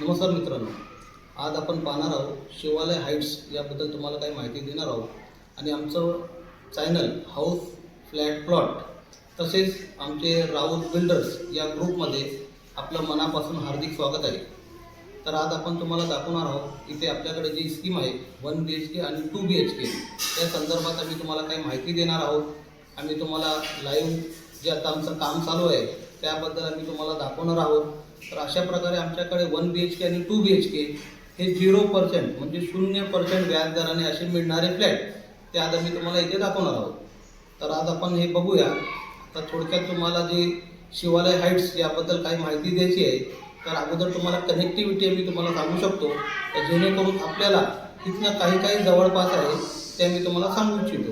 नमस्कार मित्रांनो. आज आपण पाहणार आहोत शिवालय हाईट्स याबद्दल तुम्हाला काही माहिती देणार आहोत. आणि आमचं चॅनल हाऊस फ्लॅट प्लॉट तसेच आमचे राऊत बिल्डर्स या ग्रुपमध्ये आपलं मनापासून हार्दिक स्वागत आहे. तर आज आपण तुम्हाला दाखवणार आहोत इथे आपल्याकडे जी स्कीम आहे वन बी एच के आणि टू बी एच के त्या संदर्भात आम्ही तुम्हाला काही माहिती देणार आहोत. आम्ही तुम्हाला लाईव्ह जे आता आमचं काम चालू आहे त्याबद्दल आम्ही तुम्हाला दाखवणार आहोत. तर अशा प्रकारे आमच्याकडे वन बी एच के आणि टू बी एच के हे झिरो पर्सेंट म्हणजे शून्य पर्सेंट व्याजदराने असे मिळणारे फ्लॅट ते आज आम्ही तुम्हाला इथे दाखवणार आहोत. तर आज आपण हे बघूया. तर थोडक्यात तुम्हाला जे शिवालय हाईट्स याबद्दल काही माहिती द्यायची आहे तर अगोदर तुम्हाला कनेक्टिव्हिटी मी तुम्हाला सांगू शकतो. तर जेणेकरून आपल्याला तिथनं काही काही जवळपास आहे ते मी तुम्हाला सांगू इच्छितो.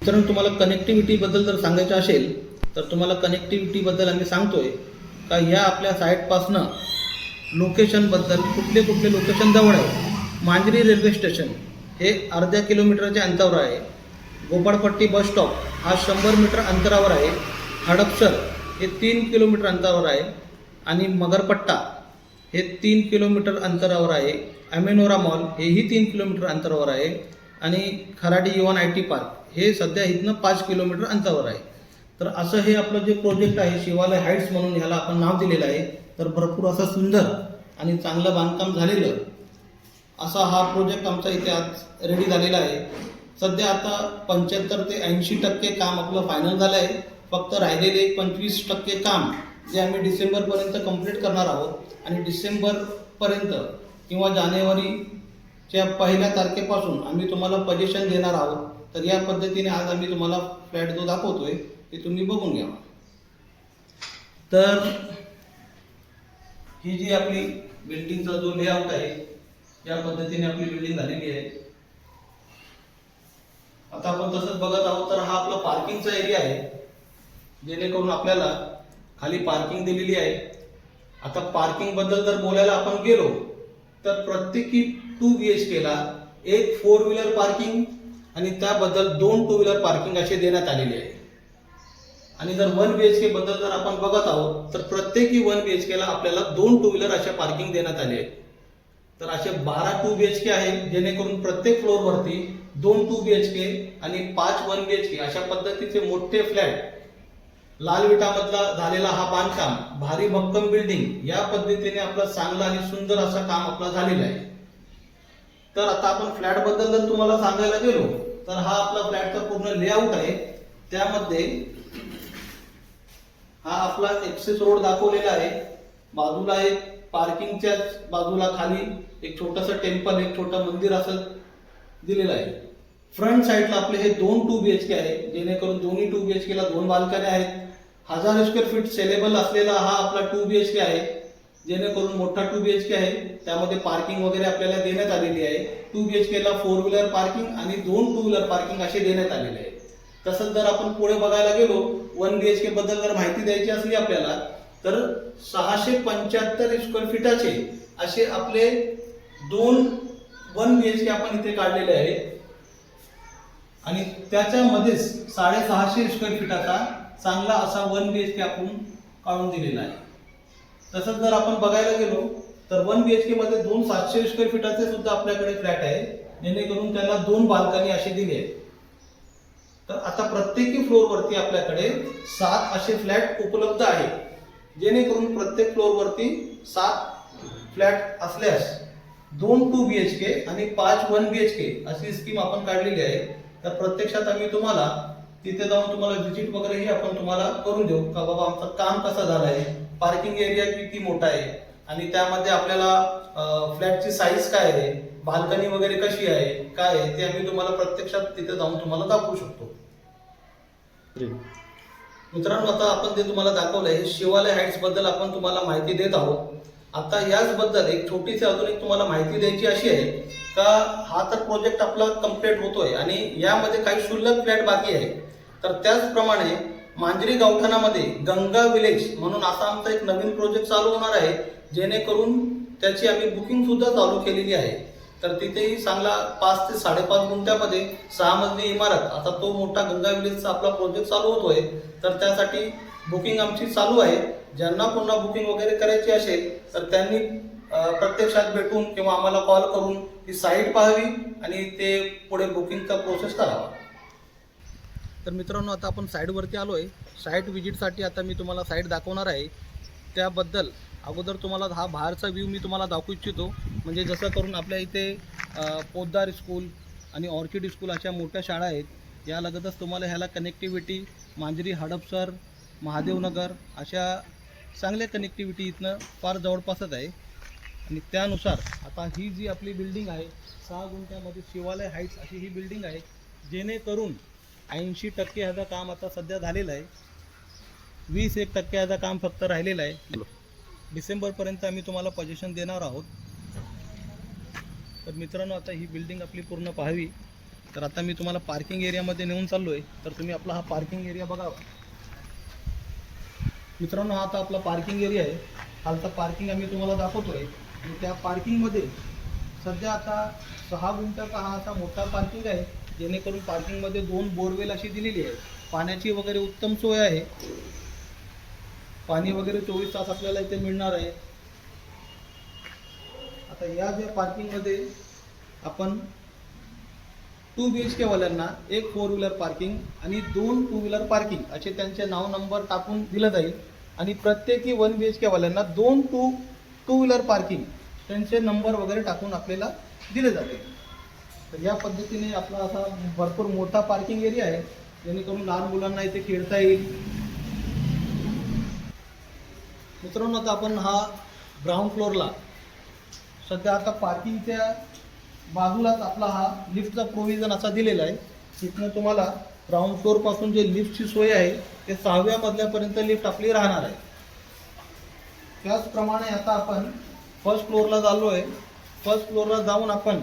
मित्रांनो तुम्हाला कनेक्टिव्हिटीबद्दल जर सांगायचं असेल तर तुम्हाला कनेक्टिव्हिटीबद्दल आम्ही सांगतोय. का ह्या आपल्या साईटपासनं लोकेशनबद्दल कुठले कुठले लोकेशन जवळ आहे? मांजरी रेल्वे स्टेशन हे अर्ध्या किलोमीटरच्या अंतरावर आहे. गोपाळपट्टी बस स्टॉप हा शंभर मीटर अंतरावर आहे. हडपसर हे तीन किलोमीटर अंतरावर आहे. आणि मगरपट्टा हे तीन किलोमीटर अंतरावर आहे. अमेनोरा मॉल हेही तीन किलोमीटर अंतरावर आहे. आणि Kharadi Eon I T park हे सध्या इथनं पाच किलोमीटर अंतरावर आहे. तर असं हे आपलं जे प्रोजेक्ट आहे शिवालय हाईट्स म्हणून ह्याला आपण नाव दिलेलं आहे. तर भरपूर असं सुंदर आणि चांगलं बांधकाम झालेलं असा हा प्रोजेक्ट आमचा इथे आज रेडी झालेला आहे. सध्या आता पंच्याहत्तर ते ऐंशी टक्के काम आपलं फायनल झालं आहे. फक्त राहिलेले पंचवीस टक्के काम जे आम्ही डिसेंबरपर्यंत कंप्लीट करणार आहोत. आणि डिसेंबरपर्यंत किंवा जानेवारीच्या पहिल्या तारखेपासून आम्ही तुम्हाला पजेशन देणार आहोत. तर या पद्धतीने आज आम्ही तुम्हाला फ्लॅट जो दाखवतो आहे ते तुम्ही बघून घ्या. तर ही जी आपली बिल्डिंगचा जो लेआउट आहे या पद्धतीने आपली बिल्डिंग झालेली आहे. आता आपण तसंच बघत आहोत तर हा आपला पार्किंगचा एरिया आहे. जेणेकरून आपल्याला खाली पार्किंग दिलेली आहे. आता पार्किंगबद्दल जर बोलायला आपण गेलो तर प्रत्येकी टू बी एच केला एक फोर व्हीलर पार्किंग आणि त्याबद्दल दोन टू व्हीलर पार्किंग असे देण्यात आलेले आहे. आणि जर वन बी एच के बद्दल जर आपण बघत आहोत तर प्रत्येकी वन बी एच केला आपल्याला दोन टू व्हीलर अशा पार्किंग देण्यात आले आहे. तर असे बारा टू बी एच के आहेत जेणेकरून प्रत्येक फ्लोअरवरती दोन टू बी एच के आणि पाच वन बी एच के अशा पद्धतीचे मोठे फ्लॅट लाल विटामधला झालेला हा बांधकाम भारी भक्कम बिल्डिंग या पद्धतीने आपलं चांगलं आणि सुंदर असं काम आपलं झालेलं आहे. तर आता आपण फ्लॅटबद्दल जर तुम्हाला सांगायला गेलो तर हा आपला फ्लॅटचा पूर्ण लेआउट आहे. त्यामध्ये हा आपला एक्सेस रोड दाखवलेला आहे. बाजूला एक पार्किंगच्या बाजूला खाली एक छोटंसं टेम्पल एक छोटं मंदिर असं दिलेलं आहे. फ्रंट साईडला आपले हे दोन टू बी एच के आहे. जेणेकरून दोन्ही टू बी एच केला दोन बाल्कन्या आहेत. हजार स्क्वेअर फीट सेलेबल असलेला हा आपला टू बी एच के आहे. जेणेकरून मोठा टू बी एच के आहे. त्यामध्ये पार्किंग वगैरे आपल्याला देण्यात आलेली आहे. टू बी एच केला फोर व्हीलर पार्किंग आणि दोन टू व्हीलर पार्किंग असे देण्यात आलेले आहे. तसंच जर आपण पुढे बघायला गेलो वन बी एच के बद्दल जर माहिती द्यायची असली आपल्याला तर सहाशे पंच्याहत्तर स्क्वेअर फीटाचे असे आपले दोन वन बी एच के आपण इथे काढलेले आहे. आणि त्याच्यामध्येच साडेसहाशे स्क्वेअर फीटाचा चांगला असा वन बी एच के आपण काढून दिलेला आहे. तसंच जर आपण बघायला गेलो तर वन बी एच के मध्ये दोन सातशे स्क्वेअर फीटाचे सुद्धा आपल्याकडे फ्लॅट आहे. जेणेकरून त्याला दोन बाल्कनी असे दिले आहेत तर आता प्रत्येकी फ्लोअरवरती आपल्याकडे सात असे फ्लॅट उपलब्ध आहेत. जेणेकरून प्रत्येक फ्लोअरवरती सात फ्लॅट असल्यास दोन टू बी एच के आणि पाच वन बी एच के अशी स्कीम आपण काढलेली आहे. तर प्रत्यक्षात आम्ही तुम्हाला तिथे जाऊन तुम्हाला व्हिजिट वगैरेही आपण तुम्हाला करून देऊ. का बाबा आमचं काम कसं झालं आहे? पार्किंग एरिया किती मोठा आहे? आणि त्यामध्ये आपल्याला फ्लॅटची साईज काय आहे? बाल्कनी वगैरे कशी आहे? काय आहे? ते आम्ही तुम्हाला प्रत्यक्षात तिथे जाऊन तुम्हाला दाखवू शकतो. मित्रांनो आता आपण जे तुम्हाला दाखवलंय आहे शिवालय हाईट्सबद्दल आपण तुम्हाला माहिती देत आहोत. आता याचबद्दल एक छोटीशी अजून एक तुम्हाला माहिती द्यायची अशी आहे का हा तर प्रोजेक्ट आपला कंप्लीट होतोय आणि यामध्ये काही शुल्लक फ्लॅट बाकी आहे. तर त्याचप्रमाणे मांजरी गावठाणामध्ये गंगा विलेज म्हणून असा आमचा एक नवीन प्रोजेक्ट चालू होणार आहे जेणेकरून त्याची आम्ही बुकिंग सुद्धा चालू केलेली आहे. तर तिथेही चांगला पाच ते साडेपाच गुंठ्यामध्ये सहा मजली इमारत आता तो मोठा गंगा विलेजचा आपला प्रोजेक्ट चालू होतोय तर त्यासाठी बुकिंग आमची चालू आहे. ज्यांना पुन्हा बुकिंग वगैरे करायची असेल तर त्यांनी प्रत्यक्षात भेटून किंवा आम्हाला कॉल करून ती साईट पाहावी आणि ते पुढे बुकिंगचा प्रोसेस करावा. तर मित्रांनो आता आपण साईटवरती आलो आहे साईट व्हिजिटसाठी आता मी तुम्हाला साईट दाखवणार आहे. त्याबद्दल अगोदर तुम्हाला हा बाहेरचा व्ह्यू मी तुम्हाला दाखवू इच्छितो. म्हणजे जसं करून आपल्या इथे पोद्दार स्कूल आणि ऑर्किड स्कूल अशा मोठ्या शाळा आहेत. या लगतच तुम्हाला ह्याला कनेक्टिव्हिटी मांजरी हडपसर महादेवनगर अशा चांगल्या कनेक्टिव्हिटी इथनं फार जवळपासच आहे. आणि त्यानुसार आता ही जी आपली बिल्डिंग आहे सहा गुंठ्यामध्ये शिवालय हाईट्स अशी ही बिल्डिंग आहे जेणेकरून ऐंशी टक्के ह्याचं काम आता सध्या झालेलं आहे. वीस एक टक्के ह्याचं काम फक्त राहिलेलं आहे. डिसेंबरपर्यंत आम्ही तुम्हाला पजेशन देणार आहोत. तर मित्रांनो आता ही बिल्डिंग आपली पूर्ण पाहावी. तर आता मी तुम्हाला पार्किंग एरियामध्ये नेऊन चाललो आहे तर तुम्ही आपला हा पार्किंग एरिया बघावा. मित्रांनो हा आता आपला पार्किंग एरिया आहे. खालचा पार्किंग आम्ही तुम्हाला दाखवतो आणि त्या पार्किंगमध्ये सध्या आता सहा गुंठ्याचा हा असा मोठा पार्किंग आहे जेणेकरून पार्किंगमध्ये दोन बोरवेल अशी दिलेली आहे पाण्याची वगैरे उत्तम सोय आहे. पाणी वगैरे चोवीस तास आपल्याला इथे मिळणार आहे. आता या ज्या पार्किंगमध्ये आपण टू बी एच केवाल्यांना एक फोर व्हीलर पार्किंग आणि दोन टू व्हीलर पार्किंग असे त्यांचे नाव नंबर टाकून दिलं जाईल. आणि प्रत्येकी वन बी एच केवाल्यांना दोन टू टू व्हीलर पार्किंग त्यांचे नंबर वगैरे टाकून आपल्याला दिले जाते. तर या पद्धतीने आपला असा भरपूर मोठा पार्किंग एरिया आहे. जेणेकरून लहान मुलांना इथे खेळता येईल. मित्रांनो आता आपण हा ग्राउंड फ्लोअरला सध्या आता पार्किंगच्या बाजूलाच आपला हा लिफ्टचा प्रोव्हिजन असा दिलेला आहे. तिथनं तुम्हाला ग्राउंड फ्लोअरपासून जे लिफ्टची सोय आहे ते सहाव्या मजल्यापर्यंत लिफ्ट आपली राहणार आहे. त्याचप्रमाणे आता आपण फर्स्ट फ्लोअरला चाललो आहे फर्स्ट फ्लोअरला जाऊन आपण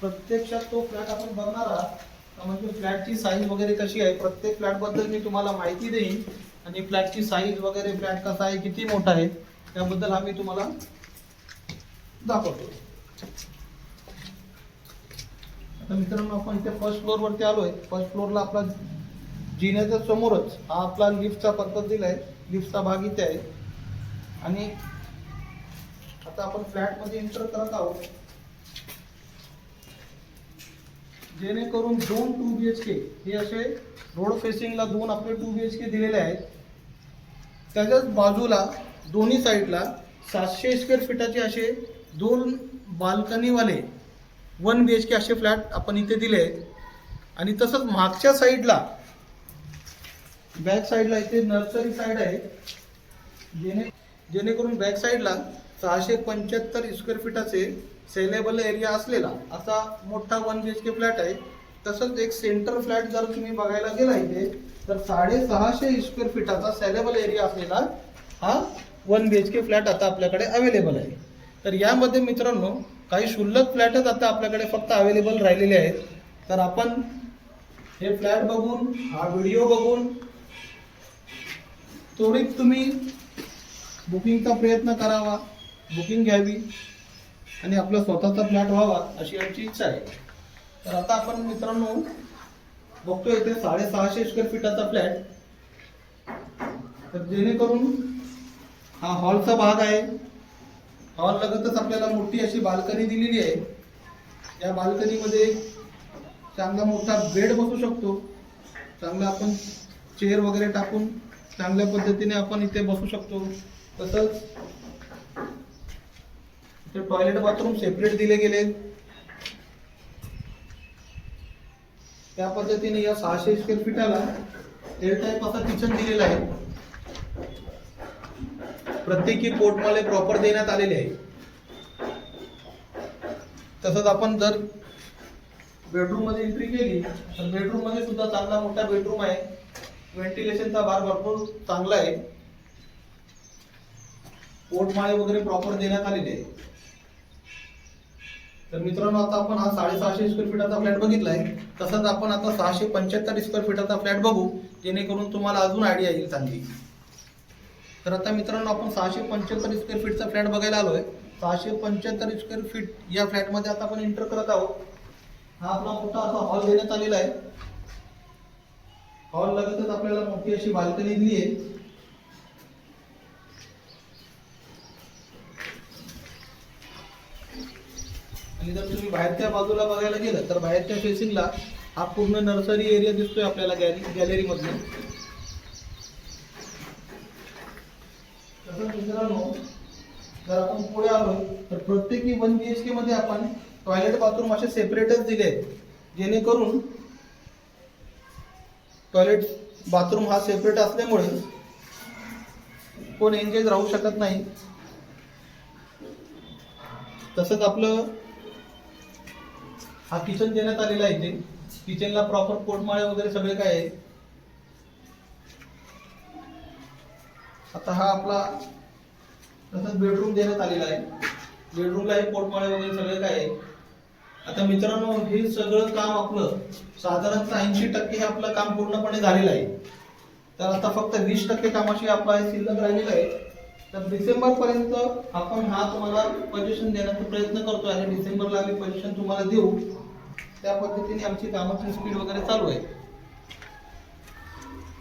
प्रत्यक्षात तो फ्लॅट आपण बघणार आहात. म्हणजे फ्लॅटची साईज वगैरे कशी आहे? प्रत्येक फ्लॅटबद्दल मी तुम्हाला माहिती देईन. आणि फ्लॅटची साईज वगैरे फ्लॅट कसा आहे किती मोठा आहे त्याबद्दल आम्ही तुम्हाला दाखवतो. आता मित्रांनो आपण इथे फर्स्ट फ्लोअरवरती आलो आहे फर्स्ट फ्लोअरला आपला जिन्याच्या समोरच हा आपला लिफ्टचा पर्पज दिला आहे लिफ्टचा भाग इथे आहे. आणि आता आपण फ्लॅटमध्ये एंटर करत आहोत. जेणेकरून दोन टू बी एच के हे असे रोड फेसिंगला दोन आपले टू बी एच के दिलेले आहेत. त्याच्याच बाजूला दोन्ही साईडला सातशे स्क्वेअर फीटाचे असे दोन बाल्कनीवाले वन बी एच के असे फ्लॅट आपण इथे दिले. आहेत आणि तसंच मागच्या साईडला बॅक साईडला इथे नर्सरी साईड आहे. जेणे जेणेकरून बॅक साईडला सहाशे पंच्याहत्तर स्क्वेअर फीटाचे सेलेबल एरिया असलेला असा मोठा one B H K flat आहे. तसंच एक सेंटर फ्लॅट जर तुम्ही बघायला गेला इथे तर साडेसहाशे स्क्वेअर फीटाचा सॅलेबल एरिया असलेला हा one B H K flat आता आपल्याकडे अवेलेबल आहे. तर यामध्ये मित्रांनो काही शुल्लक फ्लॅटच आता आपल्याकडे फक्त अवेलेबल राहिलेले आहेत. तर आपण हे फ्लॅट बघून हा व्हिडिओ बघून त्वरित तुम्ही बुकिंगचा प्रयत्न करावा बुकिंग घ्यावी आणि आपला स्वतःचा फ्लॅट व्हावा अशी आमची इच्छा आहे. तर आता आपण मित्रांनो बघतो इथे साडेसहाशे स्क्वेअर फीटाचा फ्लॅट. तर जेणेकरून हा हॉलचा भाग आहे. हॉल लगतच आपल्याला मोठी अशी बाल्कनी दिलेली आहे. या बाल्कनीमध्ये चांगला मोठा बेड बसू शकतो. चांगला आपण चेअर वगैरे टाकून चांगल्या पद्धतीने आपण इथे बसू शकतो. तसंच इथे टॉयलेट बाथरूम सेपरेट दिले गेले. त्या पद्धतीने या सहाशे स्क्वेअर फीटाला एल टाईप असा किचन दिलेला आहे. प्रत्येकी पोटमाळे प्रॉपर देण्यात आलेले आहे. तसंच आपण जर बेडरूममध्ये एंट्री केली तर बेडरूममध्ये सुद्धा चांगला मोठा बेडरूम आहे. व्हेंटिलेशनचा भार भरपूर चांगला आहे. पोटमाळे वगैरे प्रॉपर देण्यात आलेले आहे. तर मित्रांनो आता आपण हा साडेसहाशे स्क्वेअर फीटाचा फ्लॅट बघितला आहे तसंच आपण आता सहाशे पंच्याहत्तर स्क्वेअर फीटाचा फ्लॅट बघू जेणेकरून तुम्हाला अजून आयडिया येईल चांगली. तर आता मित्रांनो आपण सहाशे पंच्याहत्तर स्क्वेअर फीटचा फ्लॅट बघायला आलोय. सहाशे पंच्याहत्तर स्क्वेअर फीट या फ्लॅटमध्ये आता आपण एंटर करत आहोत. हा आपला मोठा असा हॉल देण्यात आलेला आहे. हॉल लगतच आपल्याला मोठी अशी बाल्कनी दिली आहे. आणि जर तुम्ही बाहेरच्या बाजूला बघायला गेलं तर बाहेरच्या फेसिंगला हा पूर्ण नर्सरी एरिया दिसतोय आपल्याला गॅलरी गॅलरीमधून. तसंच मित्रांनो जर आपण पुढे आलो तर प्रत्येकी वन बी एच के मध्ये आपण टॉयलेट बाथरूम असे सेपरेटच दिले आहेत. जेणेकरून टॉयलेट बाथरूम हा सेपरेट असल्यामुळे कोण एंगेज राहू शकत नाही. तसंच आपलं हा किचन देण्यात आलेला आहे इथे. किचनला प्रॉपर पोटमाळे वगैरे सगळे काय आहे? आता हा आपला तसंच बेडरूम देण्यात आलेला आहे. बेडरूमला हे पोटमाळे वगैरे सगळे काय आहे? आता मित्रांनो हे सगळं काम आपलं साधारणतः ऐंशी टक्के हे आपलं काम पूर्णपणे झालेलं आहे. तर आता फक्त वीस टक्के कामाशी आपला हे शिल्लक राहिलेलं आहे. तर डिसेंबरपर्यंत आपण हा तुम्हाला पोझिशन देण्याचा प्रयत्न करतो आणि डिसेंबरला आम्ही पोझिशन तुम्हाला देऊ. त्या पद्धतीने आमची कामाची स्पीड वगैरे चालू आहे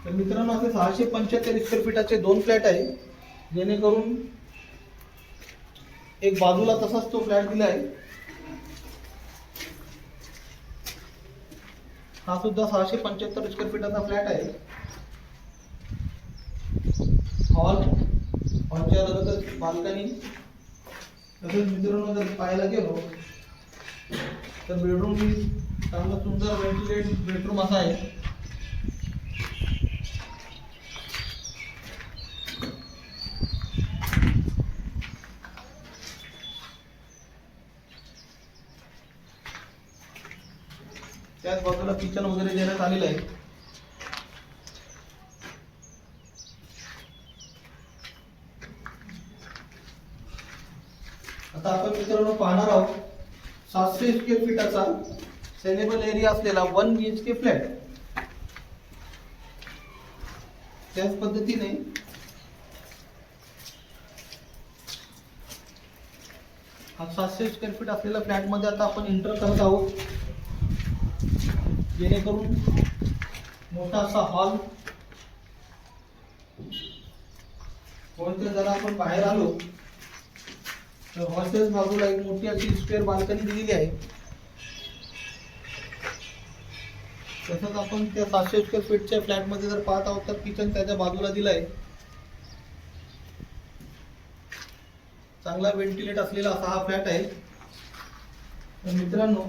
तर मित्रांनो असे सहाशे पंच्याहत्तर स्क्वेअर फीटाचे दोन फ्लॅट आहे. जेणेकरून एक बाजूला तसाच तो फ्लॅट दिला आहे हा सुद्धा सहाशे पंच्याहत्तर स्क्वेअर फीटाचा फ्लॅट आहे. हॉल हॉलच्या लगतच बाल्कनी. तसेच मित्रांनो जर पाहायला गेलो तर बेडरूम ही चांगला सुंदर व्हेंटिलेट बेडरूम असा आहे. त्याच बाजूला किचन वगैरे देण्यात आलेलं आहे. आता आपण मित्रांनो पाहणार आहोत सातशे स्क्वेअर फीटाचा सेलेबल एरिया असलेला one B H K flat त्याच पद्धतीने हा सातशे स्क्वेअर फीट असलेल्या फ्लॅटमध्ये आता आपण एंटर करत आहोत. जेणेकरून मोठा असा हॉल कोणत्या जरा आपण बाहेर आलो तर बाजूला एक मोठी अशी स्क्वेअर बाल्कनी दिलेली आहे. तसंच आपण त्या सातशे स्क्वेअर फीटच्या फ्लॅटमध्ये जर पाहत आहोत तर किचन त्याच्या बाजूला दिलं आहे. चांगला व्हेंटिलेट असलेला असा हा फ्लॅट आहे. तर मित्रांनो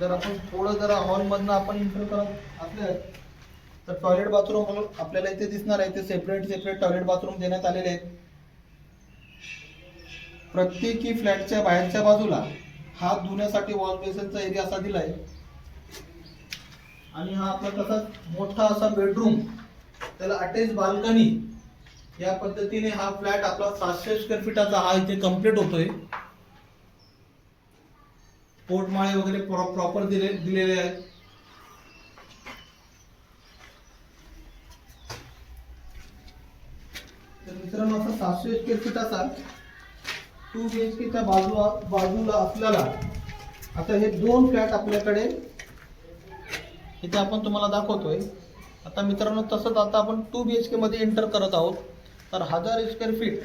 जर आपण थोडं जरा हॉलमधनं आपण इंटर करत असल्या तर टॉयलेट बाथरूम आपल्याला इथे दिसणार आहे. ते सेपरेट सेपरेट टॉयलेट बाथरूम देण्यात आलेले आहेत. प्रत्येकी फ्लॅटच्या बाहेरच्या बाजूला हात धुण्यासाठी वॉश बेसिनचा एरिया असा दिला आहे आणि हा आपला तसाच मोठा असा बेडरूम त्याला अटॅच बाल्कनी या पद्धतीने हा फ्लॅट आपला सातशे स्क्वेअर फीटाचा हा इथे कंप्लीट होतोय. पोटमाळे वगैरे प्रॉपर दिले दिलेले आहेत. तर मित्रांनो असा सातशे स्क्वेअर फीटाचा टू बी एच केच्या बाजूला बाजूला आपल्याला आता हे दोन फ्लॅट आपल्याकडे इथे आपण तुम्हाला दाखवतोय. आता मित्रांनो तसंच आता आपण टू बी एच केमध्ये एंटर करत आहोत. तर हजार स्क्वेअर फीट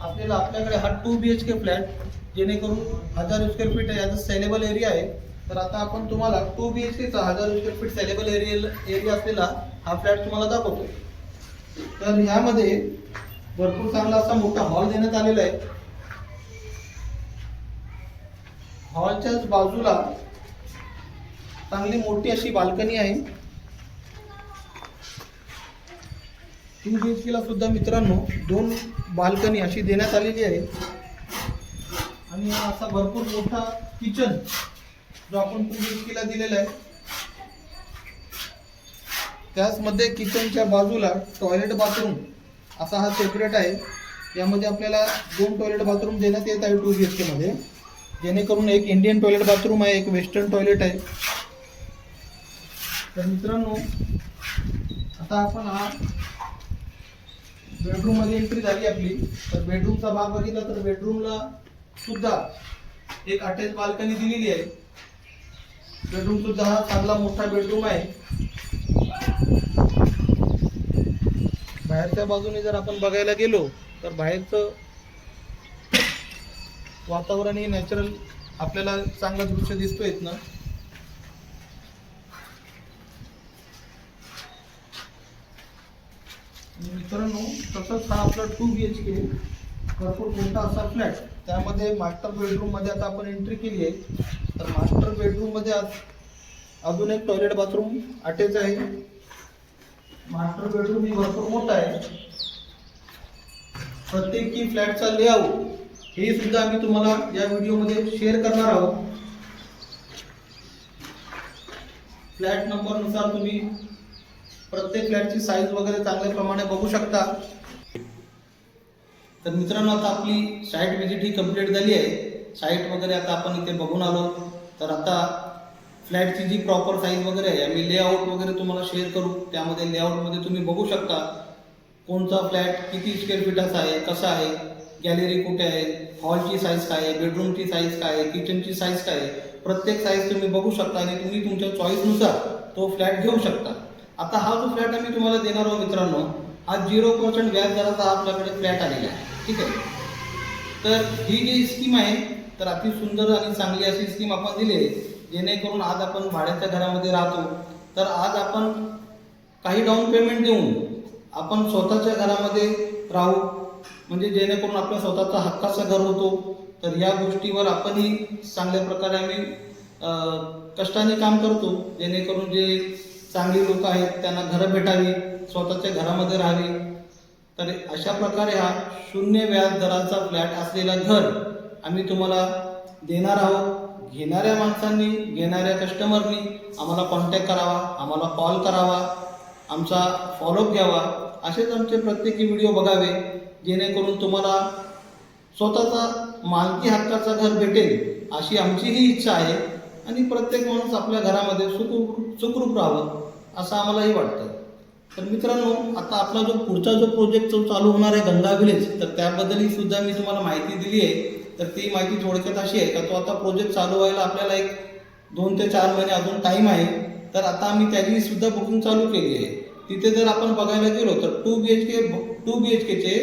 आपल्याला आपल्याकडे हा two B H K flat जेणेकरून हजार स्क्वेअर फीट याचा सेलेबल एरिया आहे. तर आता आपण तुम्हाला टू बी एच केचा हजार square feet saleable area area असलेला हा फ्लॅट तुम्हाला दाखवतो तर ह्यामध्ये भरपूर चांगला असा मोठा हॉल देण्यात आलेला आहे. हॉलच्याच बाजूला चांगली मोठी अशी बाल्कनी आहे. टू बी एच केला सुद्धा मित्रांनो दोन बाल्कनी अशी देण्यात आलेली आहे. आणि हा असा भरपूर मोठा किचन जो आपण टू बी एच केला दिलेला आहे. त्याचमध्ये किचनच्या बाजूला टॉयलेट बाथरूम असा हा सेपरेट आहे. यामध्ये आपल्याला दोन टॉयलेट बाथरूम देण्यात येत आहे टू बी एच केमध्ये जेणेकरून एक इंडियन टॉयलेट बाथरूम आहे एक वेस्टर्न टॉयलेट आहे. तर मित्रांनो आता आपण हा बेडरूममध्ये एंट्री झाली आपली. तर बेडरूमचा भाग बघितला तर बेडरूमला सुद्धा एक अटॅच बाल्कनी दिलेली आहे. बेडरूम सुद्धा हा चांगला मोठा बेडरूम आहे. बाहेरच्या बाजूने जर आपण बघायला गेलो तर बाहेरचं वातावरण हे नॅचरल आपल्याला चांगलं दृश्य दिसतो येत ना मित्रांनो तसंच हा आपला टू बी एच के भरपूर मोठा असा फ्लॅट त्यामध्ये मास्टर बेडरूममध्ये आता आपण एंट्री केली आहे. तर मास्टर बेडरूममध्ये आज अजून एक टॉयलेट बाथरूम अटॅच आहे. मास्टर बेडरूम ही भरपूर मोठा आहे. प्रत्येकी फ्लॅटचा लेआउट हे सुद्धा आम्ही तुम्हाला या व्हिडिओमध्ये शेअर करणार आहोत. फ्लॅट नंबरनुसार तुम्ही प्रत्येक फ्लॅटची साईज वगैरे चांगल्या प्रमाणे बघू शकता. तर मित्रांनो आता आपली साईट व्हिजिट ही कंप्लीट झाली आहे. साईट वगैरे आता आपण इथे बघून आलो. तर आता फ्लॅटची जी प्रॉपर साईज वगैरे आहे आम्ही लेआउट वगैरे तुम्हाला शेअर करू. त्यामध्ये लेआउटमध्ये तुम्ही बघू शकता कोणता फ्लॅट किती स्क्वेअर फीटाचा आहे कसा आहे. गॅलरी कुठे आहे? हॉलची साईज काय आहे? बेडरूमची साईज काय आहे? किचनची साईज काय आहे? प्रत्येक साईज तुम्ही बघू शकता आणि तुम्ही तुमच्या चॉईसनुसार तो फ्लॅट घेऊ शकता. आता हा जो फ्लॅट आम्ही तुम्हाला देणार आहोत मित्रांनो हा झिरो पर्सेंट व्याज दराचा आपल्याकडे फ्लॅट आलेला आहे. ठीक आहे? तर ही जी स्कीम आहे तर अति सुंदर आणि चांगली अशी स्कीम आपण दिली आहे जेणेकरून आज आपण भाड्याच्या घरामध्ये राहतो. तर आज आपण काही डाऊन पेमेंट देऊन आपण स्वतःच्या घरामध्ये राहू. म्हणजे जेणेकरून आपल्या स्वतःचा हक्काचा घर होतो. तर या गोष्टीवर आपणही चांगल्या प्रकारे आम्ही कष्टाने काम करतो. जेणेकरून जे चांगली लोक आहेत त्यांना घरं भेटावी स्वतःच्या घरामध्ये राहावी. तर अशा प्रकारे हा शून्य व्याज दराचा फ्लॅट असलेला घर आम्ही तुम्हाला देणार आहोत. घेणाऱ्या माणसांनी घेणाऱ्या कस्टमरनी आम्हाला कॉन्टॅक्ट करावा आम्हाला कॉल करावा आमचा फॉलोअप घ्यावा. असेच आमचे प्रत्येकी व्हिडिओ बघावे जेणेकरून तुम्हाला स्वतःचा मालकी हक्काचं घर भेटेल अशी आमची ही इच्छा आहे. आणि प्रत्येक माणूस आपल्या घरामध्ये सुखरूप सुखरूप राहावं असं आम्हालाही वाटतं. तर मित्रांनो आता आपला जो पुढचा जो प्रोजेक्ट जो चालू होणार आहे गंगा विलेज तर त्याबद्दलही सुद्धा मी तुम्हाला माहिती दिली आहे. तर ती माहिती थोडक्यात अशी आहे का तो आता प्रोजेक्ट चालू व्हायला आपल्याला एक दोन ते चार महिने अजून टाईम आहे. तर आता आम्ही त्याची सुद्धा बुकिंग चालू केली आहे. तिथे जर आपण बघायला गेलो तर two B H K two B H केचे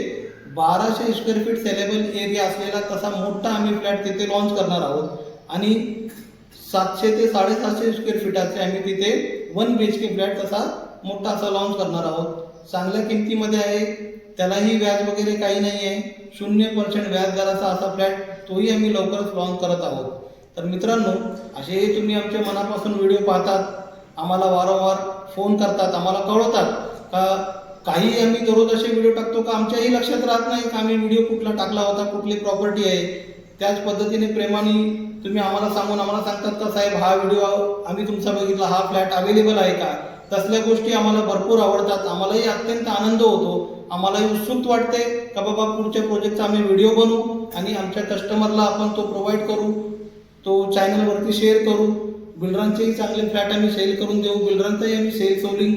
बाराशे स्क्वेअर फीट सेलेबल एरिया असलेला तसा मोठा आम्ही फ्लॅट तिथे लॉन्च करणार आहोत. आणि सातशे ते साडेसातशे स्क्वेअर फीटाचे आम्ही तिथे one B H K flat तसा मोठा असा लॉन्च करणार आहोत. चांगल्या किमतीमध्ये आहे. त्यालाही व्याज वगैरे काही नाही आहे शून्य पर्सेंट व्याज दराचा असा फ्लॅट तोही आम्ही लवकरच लॉन्च करत आहोत. तर मित्रांनो असे तुम्ही आमच्या मनापासून व्हिडिओ पाहतात. आम्हाला वारंवार फोन करतात आम्हाला कळवतात का काही आम्ही दररोज असे व्हिडिओ टाकतो का आमच्याही लक्षात राहत नाही का आम्ही व्हिडिओ कुठला टाकला होता कुठली प्रॉपर्टी आहे. त्याच पद्धतीने प्रेमाने तुम्ही आम्हाला सांगून आम्हाला सांगतात का साहेब हा व्हिडिओ आम्ही तुमचा बघितला हा फ्लॅट अवेलेबल आहे का? तसल्या गोष्टी आम्हाला भरपूर आवडतात. आम्हालाही अत्यंत आनंद होतो. आम्हालाही उत्सुक वाटते का बाबा पुढच्या प्रोजेक्टचा आम्ही व्हिडिओ बनवू आणि आमच्या कस्टमरला आपण तो प्रोव्हाइड करू तो चॅनलवरती शेअर करू. बिल्डरांचेही चांगले फ्लॅट आम्ही सेल करून देऊ. बिल्डरांचाही आम्ही सेल सोलिंग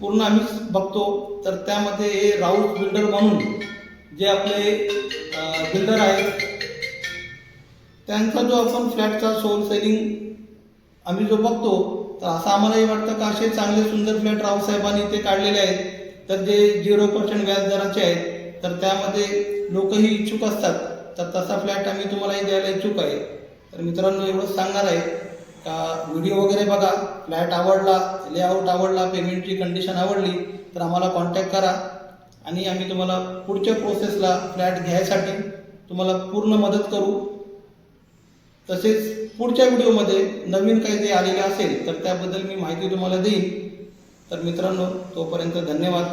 पूर्ण आम्ही बघतो. तर त्यामध्ये हे राऊत बिल्डर म्हणून जे आपले बिल्डर आहेत त्यांचा जो आपण फ्लॅटचा सोल सेलिंग आम्ही जो बघतो तर असं आम्हालाही वाटतं का असे चांगले सुंदर फ्लॅट रावसाहेबांनी ते काढलेले आहेत. तर जे झिरो पर्सेंट व्याजदराचे आहेत तर त्यामध्ये लोकही इच्छुक असतात. तर तसा फ्लॅट आम्ही तुम्हालाही द्यायला इच्छुक आहे. तर मित्रांनो एवढंच सांगणार आहे. का व्हिडिओ वगैरे बघा फ्लॅट आवडला लेआउट आवडला पेमेंटची कंडिशन आवडली तर आम्हाला कॉन्टॅक्ट करा. आणि आम्ही तुम्हाला पुढच्या प्रोसेसला फ्लॅट घ्यायसाठी तुम्हाला पूर्ण मदत करू. तसेच पुढच्या व्हिडिओमध्ये नवीन काही जे आलेले असेल तर त्याबद्दल मी माहिती तुम्हाला देईन. तर मित्रांनो तोपर्यंत धन्यवाद.